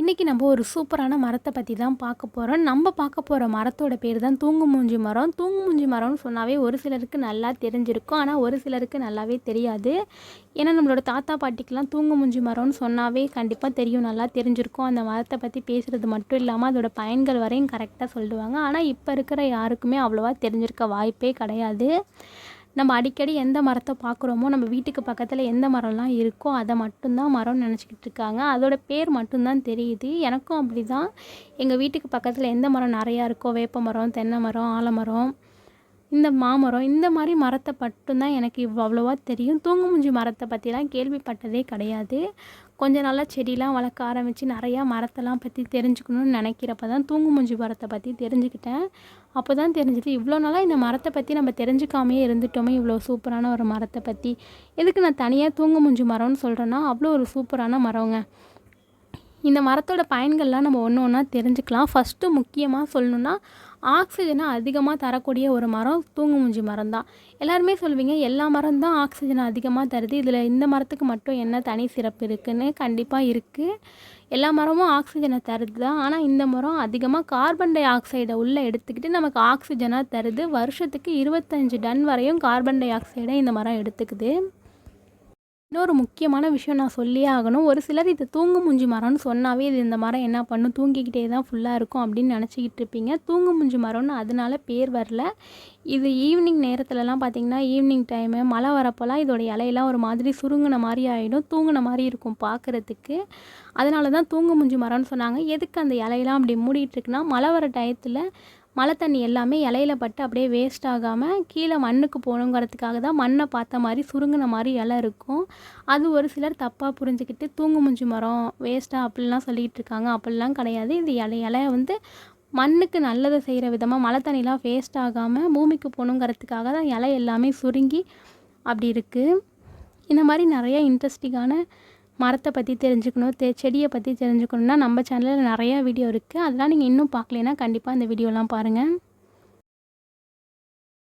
இன்றைக்கி நம்ம ஒரு சூப்பரான மரத்தை பற்றி தான் பார்க்க போகிறோம் நம்ம பார்க்க போகிற மரத்தோட பேர் தான் தூங்குமூஞ்சி மரம். தூங்குமூஞ்சி மரம்னு சொன்னாவே ஒரு சிலருக்கு நல்லா தெரிஞ்சிருக்கும். ஆனால் ஒரு சிலருக்கு நல்லாவே தெரியாது. ஏன்னா நம்மளோட தாத்தா பாட்டிக்கெலாம் தூங்குமூஞ்சி மரம்னு சொன்னாவே கண்டிப்பாக தெரியும் நல்லா தெரிஞ்சிருக்கும். அந்த மரத்தை பற்றி பேசுகிறது மட்டும் இல்லாமல் அதோட பயன்கள் வரையும் கரெக்டாக சொல்லுவாங்க. ஆனால் இப்போ இருக்கிற யாருக்குமே அவ்வளோவா தெரிஞ்சிருக்க வாய்ப்பே கிடையாது. நம்ம அடிக்கடி எந்த மரத்தை பார்க்குறோமோ நம்ம வீட்டுக்கு பக்கத்தில் எந்த மரம்லாம் இருக்கோ அதை மட்டும்தான் மரம்னு நினச்சிக்கிட்டு இருக்காங்க. அதோட பேர் மட்டும்தான் தெரியுது. எனக்கும் அப்படி தான் எங்கள் வீட்டுக்கு பக்கத்தில் எந்த மரம் நிறையா இருக்கோ வேப்ப மரம் தென்னை மரம் ஆலமரம் இந்த மாமரம் இந்த மாதிரி மரத்தை மட்டும்தான் எனக்கு இவ் அவ்வளோவா தெரியும். தூங்குமூஞ்சி மரத்தை பற்றிலாம் கேள்விப்பட்டதே கிடையாது. கொஞ்ச நாளாக செடிலாம் வளர்க்க ஆரம்பித்து நிறையா மரத்தெல்லாம் பற்றி தெரிஞ்சுக்கணும்னு நினைக்கிறப்ப தான் தூங்குமுஞ்சி மரத்தை பற்றி தெரிஞ்சுக்கிட்டேன். அப்போ தான் தெரிஞ்சது இவ்வளோ நாளாக இந்த மரத்தை பற்றி நம்ம தெரிஞ்சுக்காமையே இருந்துட்டோமே இவ்வளோ சூப்பரான ஒரு மரத்தை பற்றி எதுக்கு நான் தனியாக தூங்குமுஞ்சி மரம்னு சொல்கிறேன்னா அவ்வளோ ஒரு சூப்பரான மரங்க. இந்த மரத்தோட பயன்கள்லாம் நம்ம ஒன்று ஒன்றா தெரிஞ்சுக்கலாம். ஃபஸ்ட்டு முக்கியமாக சொல்லணுன்னா ஆக்சிஜனை அதிகமாக தரக்கூடிய ஒரு மரம் தூங்குமூஞ்சி மரம் தான் எல்லாருமே சொல்லுவீங்க எல்லா மரம் தான் ஆக்சிஜனை அதிகமாக தருது. இதில் இந்த மரத்துக்கு மட்டும் என்ன தனி சிறப்பு இருக்குதுன்னு கண்டிப்பாக இருக்குது எல்லா மரமும் ஆக்சிஜனை தருது தான் ஆனால் இந்த மரம் அதிகமாக கார்பன் டை ஆக்சைடை உள்ளே எடுத்துக்கிட்டு நமக்கு ஆக்சிஜனாக தருது. வருஷத்துக்கு இருபத்தஞ்சி டன் வரையும் கார்பன் டை ஆக்சைடை இந்த மரம் எடுத்துக்குது. இன்னொரு முக்கியமான விஷயம் நான் சொல்லியே ஆகணும். ஒரு சிலர் இது தூங்கு மூஞ்சி மரம்னு சொன்னாவே இது இந்த மரம் என்ன பண்ணும்? தூங்கிக்கிட்டே தான் ஃபுல்லாக இருக்கும் அப்படின்னு நினச்சிக்கிட்டு இருப்பீங்க. தூங்கு மூஞ்சி மரம்னு அதனால பேர் வரல. இது ஈவினிங் நேரத்துலலாம் பார்த்திங்கன்னா ஈவினிங் டைமு மழை வரப்போலாம் இதோட இலையெல்லாம் ஒரு மாதிரி சுருங்கின மாதிரி ஆகிடும் தூங்கின மாதிரி இருக்கும் பார்க்குறதுக்கு அதனால தான் தூங்கு மூஞ்சி மரம்னு சொன்னாங்க. எதுக்கு அந்த இலையெல்லாம் அப்படி மூடிட்டுருக்குன்னா மழை வர டயத்தில் மழை தண்ணி எல்லாமே இலையில பட்டு அப்படியே வேஸ்ட் ஆகாமல் கீழே மண்ணுக்கு போகணுங்கிறதுக்காக தான் மண்ணை பார்த்த மாதிரி சுருங்கின மாதிரி இலை இருக்கும். அது ஒரு சிலர் தப்பாக புரிஞ்சுக்கிட்டு தூங்கு மூஞ்சி மரம் வேஸ்ட்டாக அப்படிலாம் சொல்லிகிட்டு இருக்காங்க. அப்படிலாம் கிடையாது. இந்த இலை இலைய வந்து மண்ணுக்கு நல்லதை செய்கிற விதமாக மழை தண்ணிலாம் வேஸ்ட் ஆகாமல் பூமிக்கு போகணுங்கிறதுக்காக தான் இலை எல்லாமே சுருங்கி அப்படி இருக்குது இந்த மாதிரி நிறைய இன்ட்ரெஸ்டிங்கான மரத்தை பற்றி தெரிஞ்சுக்கணும் தெ செடியை பற்றி தெரிஞ்சுக்கணுன்னா நம்ம சேனலில் நிறையா வீடியோ இருக்குது அதெல்லாம் நீங்கள் இன்னும் பார்க்கலனா கண்டிப்பாக அந்த வீடியோலாம் பாருங்கள்